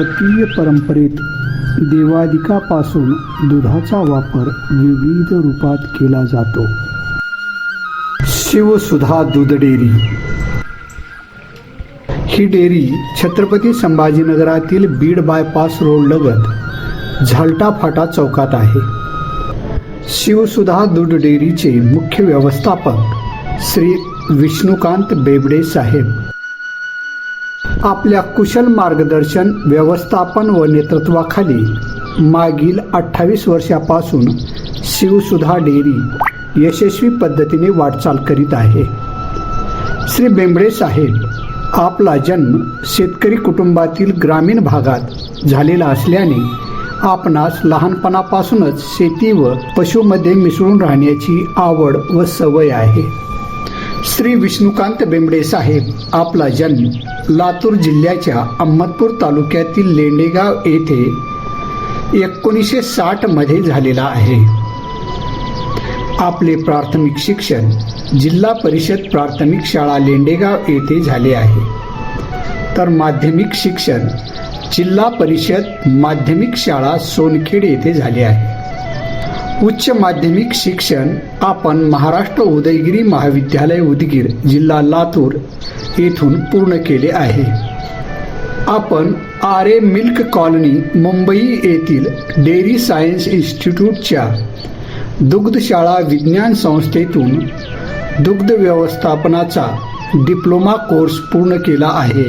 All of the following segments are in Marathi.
भारतीय परंपरेत देवादिकापासून दुधाचा वापर विविध रूपात केला जातो. शिवसुधा दूध डेअरी. ही डेअरी छत्रपती संभाजीनगरातील बीड बायपास रोड लगत झालटा फाटा चौकात आहे. शिवसुधा दूध डेअरीचे मुख्य व्यवस्थापक श्री विष्णुकांत बेबडे साहेब आपल्या कुशल मार्गदर्शन व्यवस्थापन व नेतृत्वाखाली मागील अठ्ठावीस वर्षापासून शिवसुधा डेअरी यशस्वी पद्धतीने वाटचाल करीत आहे. श्री बेंबडे साहेब आपला जन्म शेतकरी कुटुंबातील ग्रामीण भागात झालेला असल्याने आपणास लहानपणापासूनच शेती व पशुमध्ये मिसळून राहण्याची आवड व सवय आहे. श्री विष्णुकांत बेंबडे साहेब आपला जन्म लातूर जिल्ह्याच्या अहमदपूर तालुक्यातील लेंडेगाव येथे एकोणीसशे साठमध्ये झालेला आहे. आपले प्राथमिक शिक्षण जिल्हा परिषद प्राथमिक शाळा लेंडेगाव येथे झाले आहे. तर माध्यमिक शिक्षण जिल्हा परिषद माध्यमिक शाळा सोनखेड येथे झाले आहे. उच्च माध्यमिक शिक्षण आपण महाराष्ट्र उदयगिरी महाविद्यालय उदगीर जिल्हा लातूर येथून पूर्ण केले आहे. आपण R A milk colony Mumbai येथील डेअरी सायन्स इन्स्टिट्यूटच्या दुग्धशाळा विज्ञान संस्थेतून दुग्ध व्यवस्थापनाचा डिप्लोमा कोर्स पूर्ण केला आहे.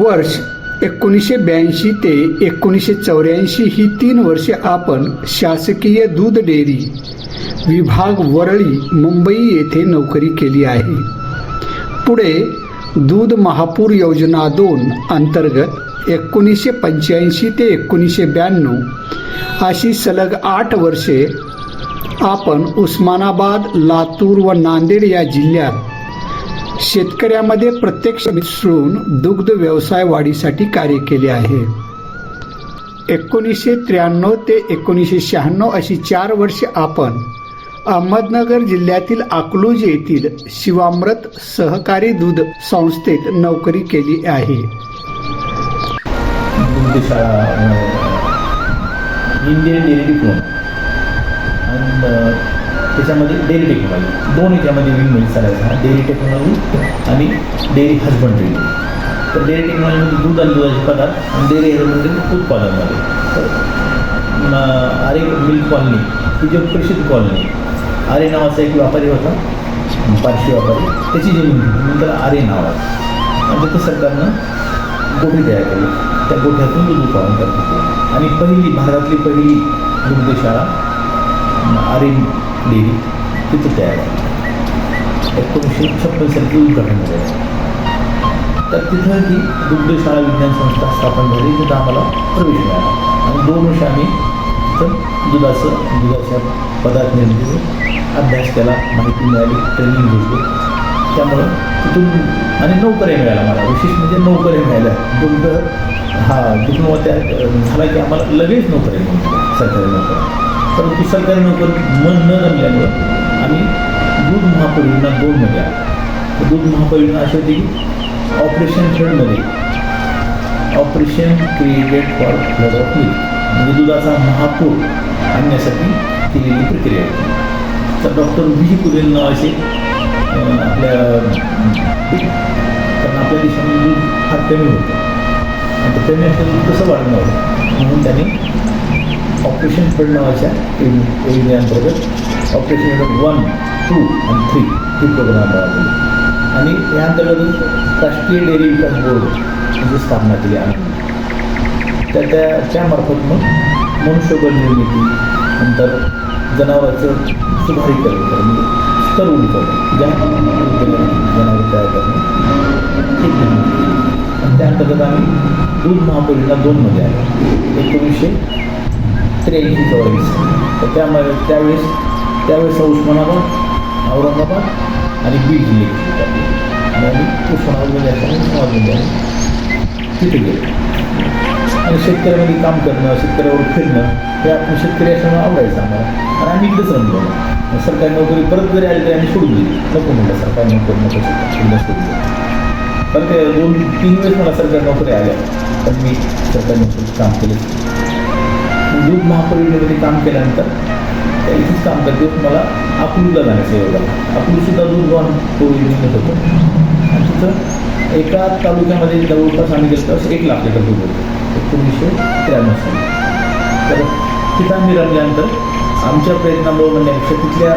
वर्ष एकोणीसशे ब्याऐंशी ते एकोणीसशे चौऱ्याऐंशी ही तीन वर्षे आपण शासकीय दूध डेअरी विभाग वरळी मुंबई येथे नोकरी केली आहे. पुढे दूध महापूर योजना दोन अंतर्गत एकोणीसशे पंच्याऐंशी ते एकोणीसशे ब्याण्णव अशी सलग आठ वर्षे आपण उस्मानाबाद लातूर व नांदेड या जिल्ह्यात शेतकऱ्यामध्ये प्रत्यक्ष मिसळून दुग्ध व्यवसाय वाढीसाठी कार्य केले आहे. एकोणीसशे त्र्याण्णव ते एकोणीसशे शहाण्णव अशी चार वर्षे आपण अहमदनगर जिल्ह्यातील अकलूज येथील शिवामृत सहकारी दूध संस्थेत नोकरी केली आहे. इंडियन डेअरी त्याच्यामध्ये डेअरी टेक्नॉलॉजी दोन याच्यामध्ये विंग चालायचं चालायचा. डेअरी टेक्नॉलॉजी आणि डेअरी हजबंड्री तर डेअरी टेक्नॉलॉजीमध्ये म्हणजे दूध आणि दुधाचे पदार्थ आणि डेअरी हजबंड्री म्हणजे उत्पादनमध्ये तर आरे मिल्क कॉलनी ही जी प्रसिद्ध कॉलनी आरे नावाचा एक व्यापारी होता पारशी व्यापारी. त्याची जमीन नंतर आरे नाव आणि तिथं सरकारनं गोठी तयार केली. त्या गोठ्यातून दूध उत्पादन करत होते आणि पहिली भारतातली पहिली दुग्धशाळा आरे डेअरी तिथं तयार झाली एकोणीसशे छप्पन साली उद्घाटन झालं. तर तिथं ही दुग्धशाळा विज्ञान संस्था स्थापन झाली तिथं आम्हाला प्रवेश मिळाला. आणि दोन वर्ष आम्ही तिथं दुधाचं दुधाच्या पदार्थ निर्मिती अभ्यास केला माहिती मिळाली ट्रेनिंग घेतली. त्यामुळं तिथून आणि नोकऱ्या मिळाल्या मला. विशेष म्हणजे नोकऱ्या मिळाल्या. दुग्ध हा डिप्लोमा त्या झाला की आम्हाला लगेच नोकऱ्या मिळाल्या सरकारी नोकऱ्या. परंतु सरकारी पण मन न रमल्यामुळं आम्ही दूध महापरियोजना दोनमध्ये आलो. दूध महापरियोजना अशी होती की operation थ्रेडमध्ये operation created for flood of milk म्हणजे दुधाचा महापूर आणण्यासाठी केलेली प्रक्रिया होती. तर डॉक्टर व्ही. कुरेल नावाचे अं, आपल्या कारण आपल्या देशामध्ये दूध फार कमी होतं. आणि ते कमी दूध कसं वाढणार म्हणून त्यांनी ऑपरेशन फ्लड नावाच्या योजनेअंतर्गत ऑपरेशन वन टू आणि थ्री ही प्रोग्राम राबवले आणि या अंतर्गत राष्ट्रीय डेअरी विकास बोर्ड यांची स्थापना केली आहे त्या त्या त्यामार्फत मग मनुष्यबळ निर्मिती नंतर जनावरांचं सुधारीकरण करणं म्हणजे स्तर करणं ज्या जनावर तयार करणं आणि त्या अंतर्गत आम्ही दूध महापौरीला दोनमध्ये आलो. एकोणीसशे त्र्याऐंशी चौऱ्याऐंशी तर त्यामध्ये त्यावेळेस त्यावेळेस उस्मानाबाद औरंगाबाद आणि बीड जिल्हे आणि आम्ही उस्मानाबादमध्ये असताना तिथे गेलो. आणि शेतकऱ्यामध्ये काम करणं शेतकऱ्यावर फिरणं हे आपण शेतकरी असल्यामुळे आवडायचं आम्हाला. आणि आम्ही इकडेच रमलो. सरकारी नोकरी परत जरी आली तरी आम्ही सोडून दिली. नको म्हटलं सरकारी नोकरी नको सोडून दिली पण ते दोन तीन वेळेस मला सरकारी नोकरी आल्या. पण मी सरकारी नोकरीत काम केलं. दूध महाप्रविणीमध्ये काम केल्यानंतर त्या इथेच काम करते. मला अकलूला जाण्याचं योग आला अकलूसुद्धा दूध वाहन पूर्वी निघत होतं. आणि तिथं एका तालुक्यामध्ये जवळपास आम्ही गेलो तर एक लाख लिटर दूध होतं. एकोणीसशे त्र्याण्णव साली. तर तिथं आम्ही रमल्यानंतर आमच्या प्रयत्नामुळे म्हणण्यापेक्षा तिथल्या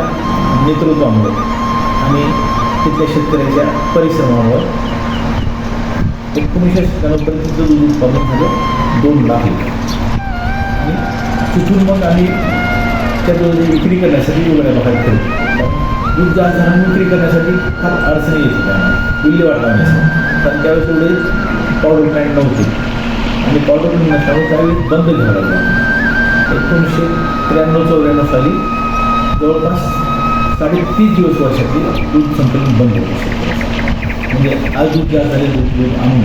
नेतृत्वामुळे आणि तिथल्या शेतकऱ्याच्या परिश्रमामुळे एकोणीसशे सत्त्याण्णवपर्यंत दूध उत्पादन झालं. दोन लाख लिटर तिथून मग आम्ही त्या दूध विक्री करण्यासाठी उघड्या बाहेर करू दूध जास्त झालं विक्री करण्यासाठी फार अडचणी येत होत्या. विल्हेवाट लावण्यासाठी. कारण त्यावेळेस एवढे पावडर प्लॅन्ट नव्हते. आणि पावडर प्लॅन्ट नसल्यामुळे त्यावेळेस बंद घ्यावं लागलं एकोणीसशे त्र्याण्णव चौऱ्याण्णव साली जवळपास साडेतीस दिवस वर्षातली दूध संकलन बंद होऊ शेतकऱ्याचं. म्हणजे आज दूध जास्त झाले दूध दूध आणू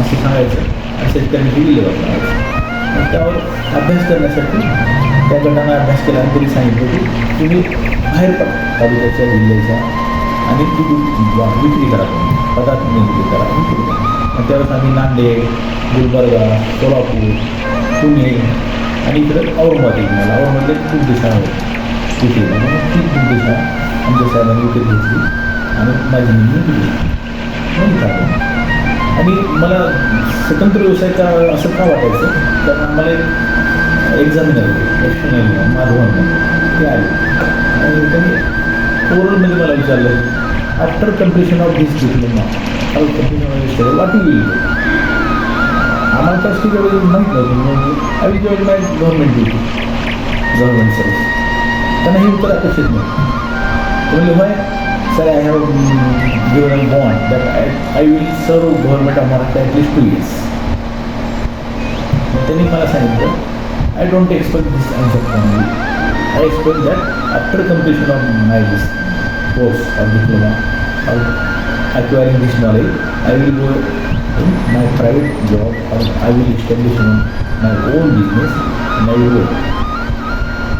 असं सांगायचं. आणि शेतकऱ्यांची विल्हेवाट लावायचं. त्यावर अभ्यास करण्यासाठी त्या गटानं अभ्यास केला आणि त्यांनी सांगितलं की तुम्ही बाहेर पडा. तालुक्याच्या जिल्ह्याच्या आणि तुम्ही विक्री करा तुम्ही. पदार्थ विक्री करा विक्री करा. आणि त्यावेळेस आम्ही नांदेड गुलबर्गा सोलापूर पुणे आणि इकडं औरंगाबाद येईल मला औरंगाबादला खूप दिशा होती. म्हणून ती खूप दिशा आमच्या साहेबांनी विकत घेतली आणि माझी मी दिली म्हणून आणि मला स्वतंत्र व्यवसाय असं का वाटायचं? तर मला एक एक्झामिनर एक्सटर्नल माधवन ते आले. आणि त्यांनी ओरलमध्ये मला विचारलं after completion of this diploma after completion of this what you आम्हाला तर ठीक आहे माहीत नव्हतं I will join my government duty government service त्यांना हे उत्तर अपेक्षित नाही म्हणजे म्हणले होय sir I have given a bond that I I will serve government of Maharashtra at least two years त्यांनी मला सांगितलं I don't expect this answer from you I expect that after completion of my this course of diploma of acquiring this knowledge, I will go in my private job or I will establish my own business and I will work.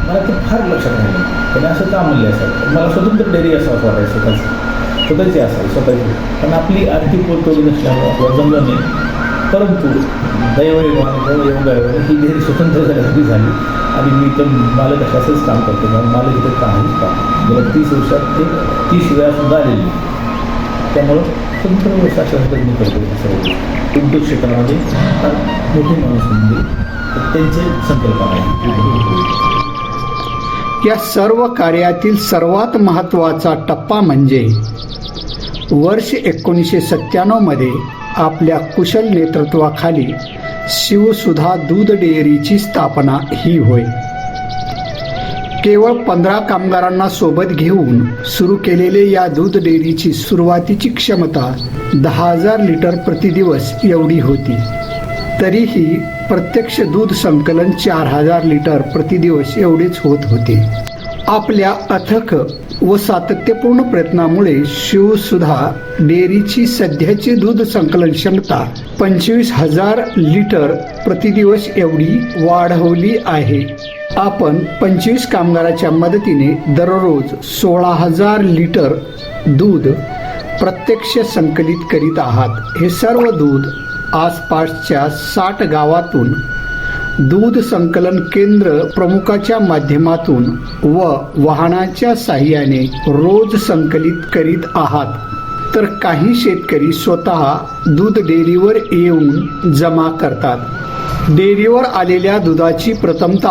मला ते फार लक्षात राहिलं त्याने असं का म्हणले असं? मला स्वतंत्र डेअरी असं असं वाटायचं स्वतःचं. स्वतःची असावी स्वतःची. पण आपली आर्थिक पोतोली नसल्यामुळे आपल्याला जमलं नाही. परंतु दैवयोगाने योगायोगाने ही डेअरी स्वतंत्र झाल्यासाठी झाली. आणि मी तर मालक असंच काम करतो. कारण मालक इथं काहीच काम गेल्या तीस वर्षात ते तीस वेळासुद्धा आलेली त्यामुळं स्वतंत्र व्यवसाय मी करतो. सर्व उद्योग क्षेत्रामध्ये फार मोठे माणूस म्हणजे त्यांचे संकल्पना आहे या सर्व कार्यातील सर्वात महत्त्वाचा टप्पा म्हणजे वर्ष एकोणीसशे सत्त्याण्णवमध्ये आपल्या कुशल नेतृत्वाखाली शिवसुधा दूध डेअरीची स्थापना ही होय. केवळ पंधरा कामगारांना सोबत घेऊन सुरू केलेले या दूध डेअरीची सुरुवातीची क्षमता दहा हजार लिटर प्रतिदिवस एवढी होती. तरीही प्रत्यक्ष दूध संकलन चार हजार लिटर प्रतिदिवस एवढेच होत होते. आपल्या अथक व सातत्यपूर्ण प्रयत्नामुळे शिवसुधा डेअरीची सध्याची दूध संकलन क्षमता पंचवीस हजार लिटर प्रतिदिवस एवढी वाढवली आहे. आपण पंचवीस कामगाराच्या मदतीने दररोज सोळा हजार लिटर दूध प्रत्यक्ष संकलित करीत आहात. हे सर्व दूध आसपासच्या साठ गावातून दूध संकलन केंद्र प्रमुखाच्या माध्यमातून व वाहनाच्या साह्याने रोज संकलित करीत आहात. तर काही शेतकरी स्वतः दूध डेअरीवर येऊन जमा करतात. डेअरीवर आलेल्या दुधाची प्रथमत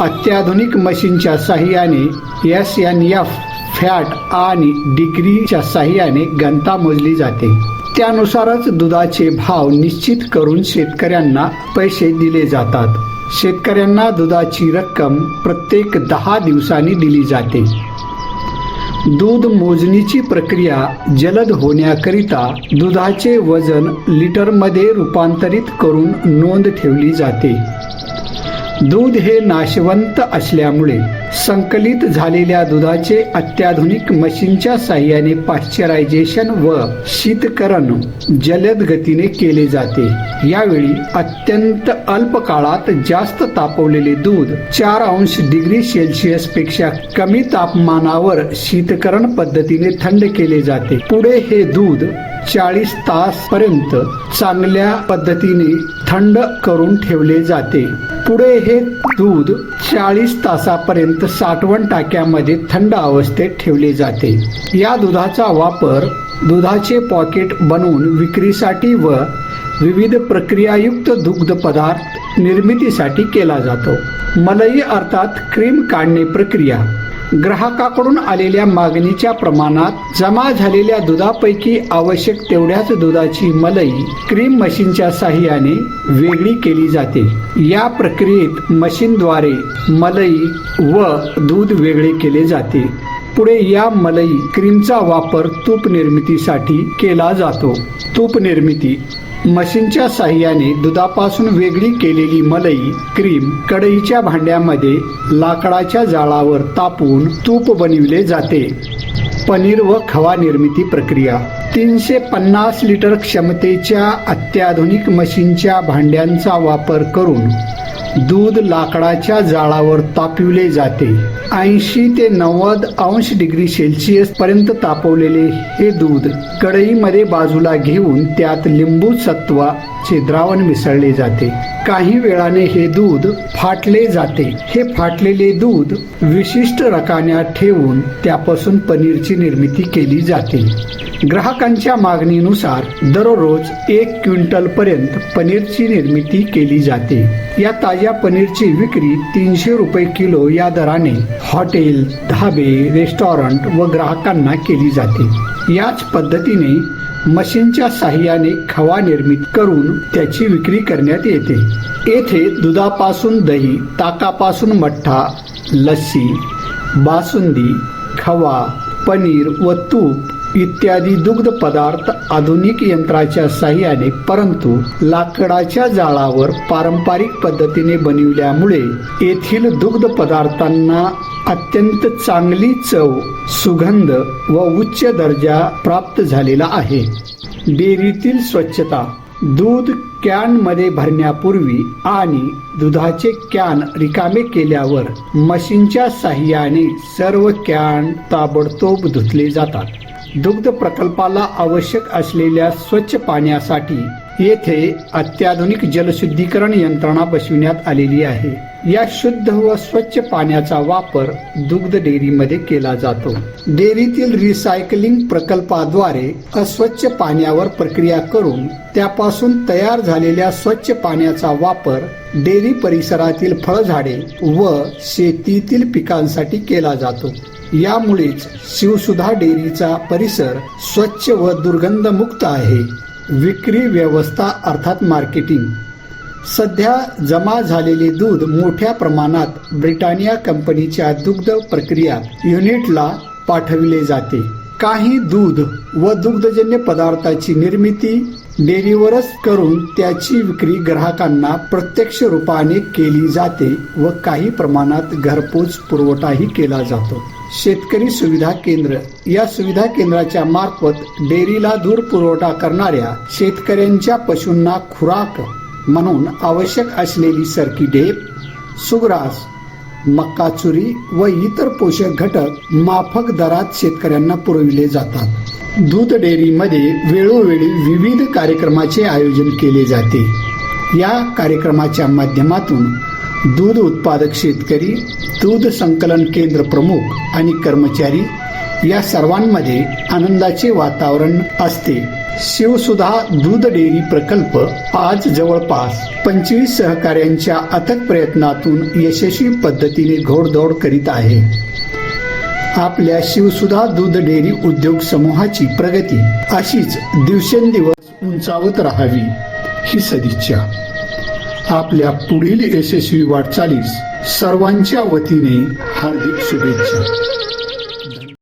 अत्याधुनिक मशीनच्या साह्याने एस एन एफ फॅट आणि डिग्रीच्या साह्याने घनता मोजली जाते. त्यानुसारच दुधाचे भाव निश्चित करून शेतकऱ्यांना पैसे दिले जातात. शेतकऱ्यांना दुधाची रक्कम प्रत्येक दहा दिवसांनी दिली जाते. दूध मोजणीची प्रक्रिया जलद होण्याकरिता दुधाचे वजन लिटरमध्ये रूपांतरित करून नोंद ठेवली जाते. दूध हे नाशवंत असल्यामुळे संकलित झालेल्या दुधाचे अत्याधुनिक मशीनच्या साह्याने पाश्चरायझेशन व शीतकरण जलद गतीने केले जाते. यावेळी अत्यंत अल्प काळात जास्त तापवलेले दूध चार अंश डिग्री सेल्सिअसपेक्षा कमी तापमानावर शीतकरण पद्धतीने थंड केले जाते. पुढे हे दूध चाळीस तास पर्यंत चांगल्या पद्धतीने थंड करून ठेवले जाते. पुढे हे दूध चाळीस तासापर्यंत साठवण टाक्यामध्ये थंड अवस्थेत ठेवले जाते. या दुधाचा वापर दुधाचे पॉकेट बनवून विक्रीसाठी व विविध प्रक्रियायुक्त दुग्ध पदार्थ निर्मितीसाठी केला जातो. मलई अर्थात क्रीम काढणे प्रक्रिया. ग्राहकाकडून आलेल्या मागणीच्या प्रमाणात जमा झालेल्या दुधापैकी आवश्यक तेवढ्याच दुधाची मलई क्रीम मशीनच्या साह्याने वेगळी केली जाते. या प्रक्रियेत मशीनद्वारे मलई व दूध वेगळे केले जाते. पुढे या मलई क्रीमचा वापर तूप निर्मितीसाठी केला जातो. तूप निर्मिती मशीनच्या साह्याने दुधापासून वेगळी केलेली मलई क्रीम कढईच्या भांड्यामध्ये लाकडाच्या जाळावर तापून तूप बनविले जाते. पनीर व खवा निर्मिती प्रक्रिया. तीनशे पन्नास लिटर क्षमतेच्या अत्याधुनिक मशीनच्या भांड्यांचा वापर करून दूध लाकडाच्या जाळावर तापविले जाते. ऐंशी ते नव्वद अंश डिग्री सेल्सिअस पर्यंत तापवलेले हे दूध कढईमध्ये बाजूला घेऊन त्यात लिंबू सत्वाचे द्रावण मिसळले जाते. काही वेळाने हे दूध फाटले जाते. हे फाटलेले दूध विशिष्ट रकान्यात ठेवून त्यापासून पनीरची निर्मिती केली जाते. ग्राहकांच्या मागणीनुसार दररोज एक क्विंटल पर्यंत पनीरची निर्मिती केली जाते. या ताज्या पनीरची विक्री तीनशे रुपये किलो या दराने हॉटेल धाबे रेस्टॉरंट व ग्राहकांना केली जाते. याच पद्धतीने मशीनच्या साह्याने खवा निर्मित करून त्याची विक्री करण्यात येते. येथे दुधापासून दही ताकापासून मठ्ठा लस्सी बासुंदी खवा पनीर व तूप इत्यादी दुग्ध पदार्थ आधुनिक यंत्राच्या साह्याने परंतु लाकडाच्या जाळावर पारंपरिक पद्धतीने बनविल्यामुळे येथील दुग्ध पदार्थांना अत्यंत चांगली चव सुगंध व उच्च दर्जा प्राप्त झालेला आहे. डेअरीतील स्वच्छता दूध कॅनमध्ये भरण्यापूर्वी आणि दुधाचे कॅन रिकामे केल्यावर मशीनच्या साह्याने सर्व कॅन ताबडतोब धुतले जातात. दुग्ध प्रकल्पाला आवश्यक असलेल्या स्वच्छ पाण्यासाठी येथे अत्याधुनिक जलशुद्धीकरण यंत्रणा बसविण्यात आलेली आहे. या शुद्ध व स्वच्छ पाण्याचा वापर दुग्ध डेअरीमध्ये केला जातो. डेअरीतील रिसायकलिंग प्रकल्पाद्वारे अस्वच्छ पाण्यावर प्रक्रिया करून त्यापासून तयार झालेल्या स्वच्छ पाण्याचा वापर डेअरी परिसरातील फळझाडे व शेतीतील पिकांसाठी केला जातो. यामुळेच शिवसुधा डेअरीचा परिसर स्वच्छ व दुर्गंधमुक्त आहे. विक्री व्यवस्था अर्थात मार्केटिंग. सध्या जमा झालेले दूध मोठ्या प्रमाणात ब्रिटानिया कंपनीच्या दुग्ध प्रक्रिया युनिटला पाठविले जाते. काही दूध व दुग्धजन्य पदार्थाची निर्मिती डेअरीवरच करून त्याची विक्री ग्राहकांना प्रत्यक्ष रूपाने केली जाते व काही प्रमाणात घरपोच पुरवठाही केला जातो. शेतकरी सुविधा केंद्र. या सुविधा केंद्राच्या मार्फत डेअरीला दूध पुरवठा करणाऱ्या शेतकऱ्यांच्या पशूंना खुराक म्हणून आवश्यक असलेली सरकी डेप सुग्रास मक्का चुरी व इतर पोषक घटक माफक दरात शेतकऱ्यांना पुरविले जातात. दूध डेअरीमध्ये वेळोवेळी विविध कार्यक्रमाचे आयोजन केले जाते. या कार्यक्रमाच्या माध्यमातून दूध उत्पादक शेतकरी दूध संकलन केंद्र प्रमुख आणि कर्मचारी या सर्वांमध्ये आनंदाचे वातावरण असते. शिवसुधा दूध डेअरी प्रकल्प आज जवळपास पंचवीस सहकाऱ्यांच्या अथक प्रयत्नातून यशस्वी पद्धतीने घोडदौड करीत आहे. आपल्या शिवसुधा दूध डेअरी उद्योग समूहाची प्रगती अशीच दिवसेंदिवस उंचावत राहावी ही सदिच्छा. आपल्या पुढील यशस्वी वाटचालीस सर्वांच्या वतीने हार्दिक शुभेच्छा.